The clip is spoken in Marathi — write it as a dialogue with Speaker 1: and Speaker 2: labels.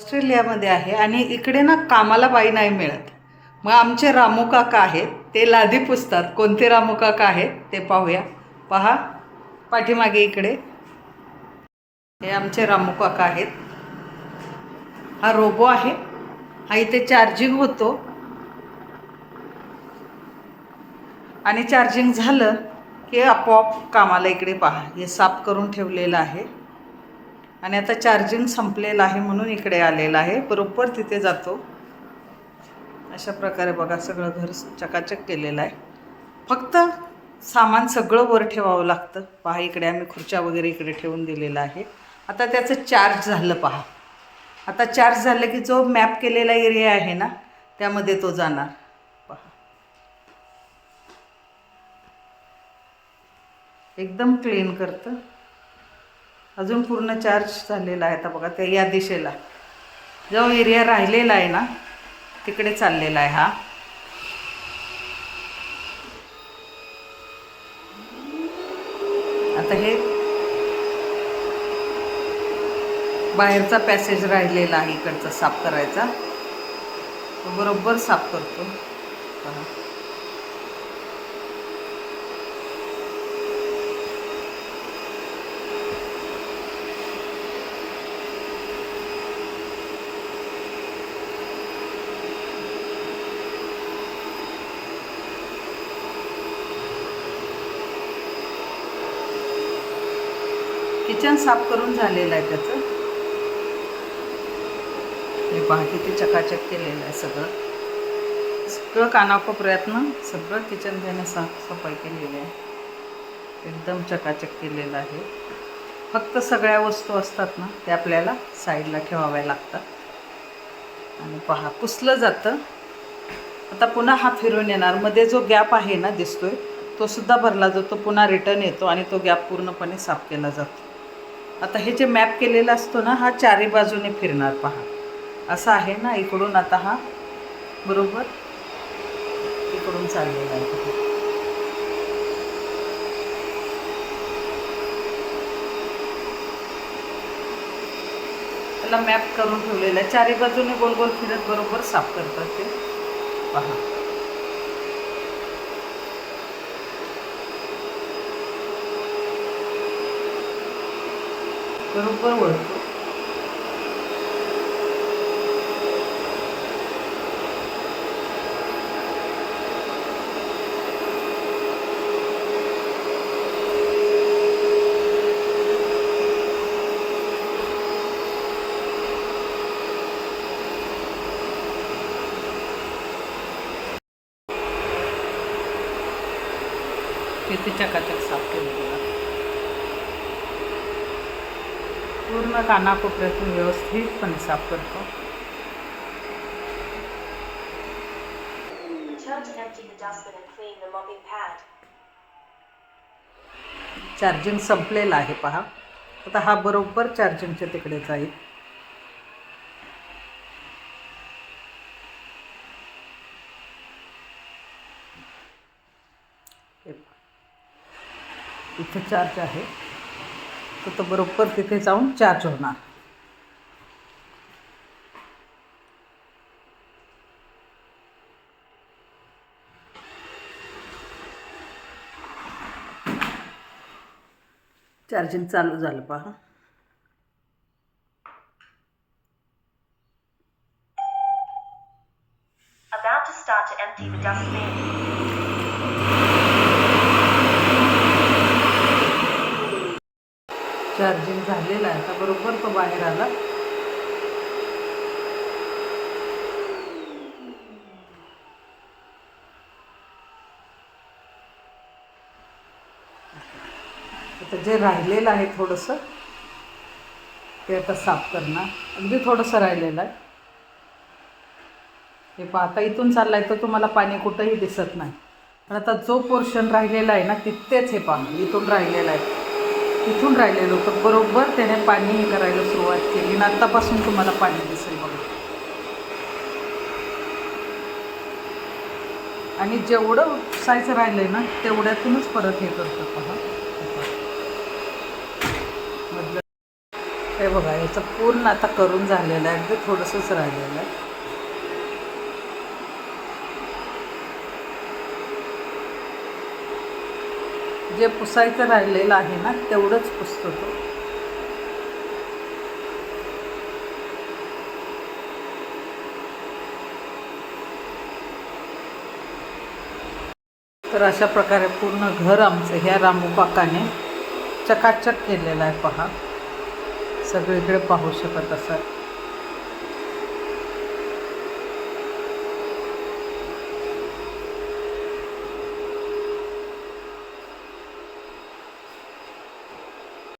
Speaker 1: ऑस्ट्रेलियामध्ये आहे आणि इकडे ना कामाला बाई नाही मिळत. मग आमचे रामू काका आहेत ते लादी पुसतात. कोणते रामू काका आहेत ते पाहूया. पहा पाठीमागे इकडे. हे आमचे रामू काका आहेत. हा रोबो आहे. हा इथे चार्जिंग होतो. आणि चार्जिंग झालं की आपोआप कामाला इकडे पहा. हे साफ करून ठेवलेलं आहे. आणि आता चार्जिंग संपलेलं आहे म्हणून इकडे आलेलं आहे. बरोबर तिथे जातो. अशा प्रकारे बघा सगळं घर चकाचक केलेलं आहे. फक्त सामान सगळं वर ठेवावं लागतं. पहा इकडे आम्ही खुर्च्या वगैरे इकडे ठेवून दिलेलं आहे. आता त्याचं चार्ज झालं पहा. आता चार्ज झालं की जो मॅप केलेला एरिया आहे ना त्यामध्ये तो जाणार. पहा. एकदम क्लीन करतं. अजून पूर्ण चार्ज झालेला आहे आता बघा त्या या दिशेला. जो एरिया राहिलेला आहे ना तिकडे चाललेला आहे हा. आता हे बाहेरचा पॅसेज राहिलेला आहे इकडचा साफ करायचा. तो बरोबर साफ करतो. किचन साफ करून झालेलं आहे त्याचं. हे पहा किती चकाचक केलेलं आहे सगळं. सगळं कानाकोपऱ्यातनं सगळं किचन त्याने साफ सफाई केलेली आहे. एकदम चकाचक केलेलं आहे. फक्त सगळ्या वस्तू असतात ना त्या आपल्याला साईडला ठेवाव्या लागतात. आणि पहा पुसलं जातं. आता पुन्हा हा फिरून येणार. मध्ये जो गॅप आहे ना दिसतोय तो सुद्धा भरला जातो. पुन्हा रिटर्न येतो आणि तो गॅप पूर्णपणे साफ केला जातो. आता हे जे मॅप केलेला असतो ना हा चारी बाजूने फिरणार पहा. असा आहे ना इकडून आता हा बरोबर? इकडून चाललेला आहे त्याला मॅप करून ठेवलेला आहे. चारी बाजूने गोल गोल फिरत बरोबर साफ करतात ते. पहा. बरोबर वळतो. किती चकाचक साफ केलेलं आहे. पूर्ण कानाकोपऱ्यातून व्यवस्थितपणे साफ करतो. चार्जिंग संपलेलं आहे पहा आता हा बरोबर चार्जिंगच्या तिकडे जाईल. इथे चार्ज आहे तर तो बरोबर तिथे जाऊन चार्ज होणार चार्जिंग चालू झालं पहा
Speaker 2: About to start to empty the dustbin.
Speaker 1: Charging झालेला आहे. आता बरोबर तो बाहेर आला. आता जे राहिलेलं आहे थोडंसं ते आता साफ करणार. अगदी थोडंसं राहिलेलं आहे. हे पहा आता इथून चाललाय तर तुम्हाला पाणी कुठंही दिसत नाही. पण आता जो पोर्शन राहिलेला आहे ना तिथेच हे पहा इथून राहिलेला आहे. इथून राहिलेलं होतं. बरोबर त्याने पाणी हे करायला सुरुवात केली. आणि आत्तापासून तुम्हाला पाणी दिसेल बघा. आणि जेवढं सायचं आहे ना तेवढ्यातूनच परत हे करतं पहा हे बघा याचं पूर्ण आता करून झालेलं आहे. अगदी थोडंसंच राहिलेलं आहे. जे पुसायचं राहिलेलं आहे ना तेवढंच पुसतो तो. तर अशा प्रकारे पूर्ण घर आमचं ह्या रामूपाकाने चकाचक केलेलं आहे पहा. सगळीकडे पाहू शकत असाल.